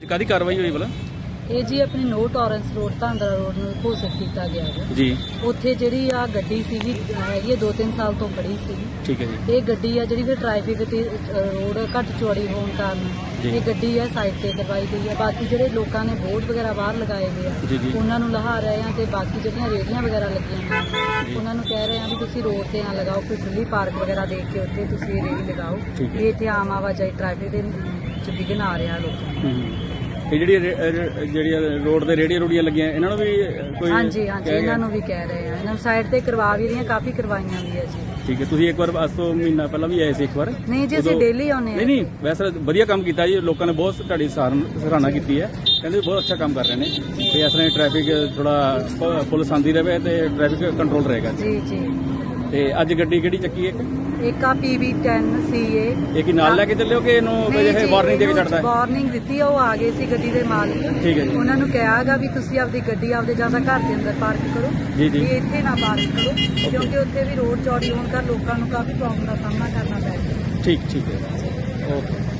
ਕਾਦੀ ਕਾਰਵਾਈ ਹੋਈ ਭਲਾ ਇਹ ਜੀ ਆਪਣੀ no tolerance road Dhandra road ਨੂੰ ਘੋਸ਼ਿਤ ਕੀਤਾ ਗਿਆ ਹੈ ਜੀ ਉੱਥੇ ਜਿਹੜੀ ਆ ਗੱਡੀ ਸੀਗੀ ਹੈਗੀ 2-3 ਸਾਲ ਤੋਂ ਖੜੀ ਸੀ ਠੀਕ ਹੈ ਜੀ ਇਹ ਗੱਡੀ ਆ ਜਿਹੜੀ ਫਿਰ ਟ੍ਰੈਫਿਕ ਤੇ ਰੋਡ ਘੱਟ ਚੌੜੀ ਹੋਣ ਕਾਰਨ। ਇਹ ਗੱਡੀ ਆ ਸਾਈਡ ਤੇ ਕਰਵਾਈ ਗਈ ਆ ਬਾਕੀ ਜਿਹੜੇ ਲੋਕਾਂ ਨੇ ਬੋਰਡ ਵਗੈਰਾ ਬਾਹਰ ਲਗਾਏ ਹੋਏ ਆ। ਉਹਨਾਂ ਨੂੰ ਲਹਾ ਰਹੇ ਆ ਤੇ ਬਾਕੀ ਜਿਹੜੀਆਂ ਰੇੜੀਆਂ ਵਗੈਰਾ ਲੱਗੀਆਂ ਜੀ। ਉਹਨਾਂ ਨੂੰ ਕਹਿ ਰਹੇ ਆ ਵੀ ਤੁਸੀਂ ਰੋਡ ਤੇ ਨਾ ਲਗਾਓ ਕੋਈ ਖੁੱਲੀ ਪਾਰਕ ਵਗੈਰਾ ਦੇਖ ਕੇ ਉੱਥੇ ਤੁਸੀਂ ਇਹ ਰੇੜੀ ਲਗਾਓ ਹੈ। ਵੀ ਇੱਥੇ ਆਮ ਆਵਾਜਾਈ ਟ੍ਰੈਫਿਕ ਦੇ ਚ ਵਿਘਨ ਆ ਰਿਹਾ ਲੋਕਾਂ ਨੂੰ ਹੂੰ। ਇਹ ਜਿਹੜੀ ਰੇ- ਰੇ- ਜਿਹੜੀਆਂ ਰੋਡ ਦੇ ਰੇੜੀਆਂ ਰੂੜੀਆਂ ਲੱਗੀਆਂ ਇਹਨਾਂ ਨੂੰ ਵੀ ਕੋਈ ਹਾਂਜੀ ਹਾਂਜੀ ਕਹਿ ਇਹਨਾਂ? ਨੂੰ ਵੀ ਕਹਿ ਰਹੇ ਆ। ਇਹਨਾਂ ਨੂੰ ਸਾਈਡ ਤੇ ਕਰਵਾ ਵੀ ਰਹੀਆਂ ਕਾਫੀ ਕਰਵਾਈਆਂ ਵੀ ਆ ਜੀ। ਠੀਕ ਹੈ ਤੁਸੀਂ ਇੱਕ ਵਾਰ ਅੱਜ ਤੋਂ ਮਹੀਨਾ ਪਹਿਲਾਂ ਵੀ ਆਏ ਸੀ ਇੱਕ ਵਾਰ? ਨਹੀਂ ਜੀ ਅਸੀਂ ਉਦੋਂ- ਡੇਲੀ ਆਉਂਦੇ ਆ। ਨਹੀਂ ਨਹੀਂ ਵੈਸੇ ਵਧੀਆ ਕੰਮ ਕੀਤਾ ਜੀ ਲੋਕਾਂ ਨੇ ਬਹੁਤ ਤੁਹਾਡੀ ਸਹਾਰਨ- ਸਰਾਹਨਾ ਕੀਤੀ ਹੈ। ਕਹਿੰਦੇ ਬਹੁਤ ਅੱਛਾ ਕੰਮ ਕਰ ਰਹੇ ਨੇ। ਤੇ ਇਸ ਤਰ੍ਹਾਂ ਟ੍ਰੈਫਿਕ ਥੋੜਾ ਪੁਲਿਸ ਆਂਦੀ ਰਹੇ ਤੇ ਟ੍ਰੈਫਿਕ ਕੰਟਰੋਲ ਰਹੇਗਾ। ਜੀ ਜੀ। ਤੇ ਅੱਜ ਗੱਡੀ ਕਿਹੜੀ ਚੱਕੀ ਹੈ ਇੱਕ ਆ PB10 CA ਇਹ। ਕੀ ਨਾਲ ਲੈ ਕੇ ਚੱਲਿਓ ਕਿ ਇਹਨੂੰ ਇਹ ਵਾਰਨਿੰਗ ਦੇ ਕੇ ਛੱਡਦਾ ਹੈ? ਵਾਰਨਿੰਗ ਦਿੱਤੀ ਆ ਉਹ ਆ ਗਏ ਸੀ ਗੱਡੀ ਦੇ ਮਾਲਕ। ਠੀਕ ਹੈ ਜੀ। ਉਹਨਾਂ ਨੂੰ ਕਿਹਾਗਾ ਵੀ ਤੁਸੀਂ ਆਪਦੀ ਗੱਡੀ ਆਪਦੇ ਜ਼ਿਆਦਾ ਘਰ ਦੇ ਅੰਦਰ ਪਾਰਕ ਕਰੋ ਜੀ, ਜੀ। ਵੀ ਇੱਥੇ ਨਾ ਪਾਰਕ ਕਰੋ ਕਿਉਂਕਿ ਉੱਥੇ ਵੀ ਰੋਡ ਚੌੜੀ ਹੋਣ ਕਰ ਲੋਕਾਂ ਨੂੰ ਕਾਫੀ ਪ੍ਰੋਬਲਮ ਦਾ ਸਾਹਮਣਾ ਕਰਨਾ ਪੈ ਰਿਹਾ। ਠੀਕ ਠੀਕ ਹੈ। ਓਕੇ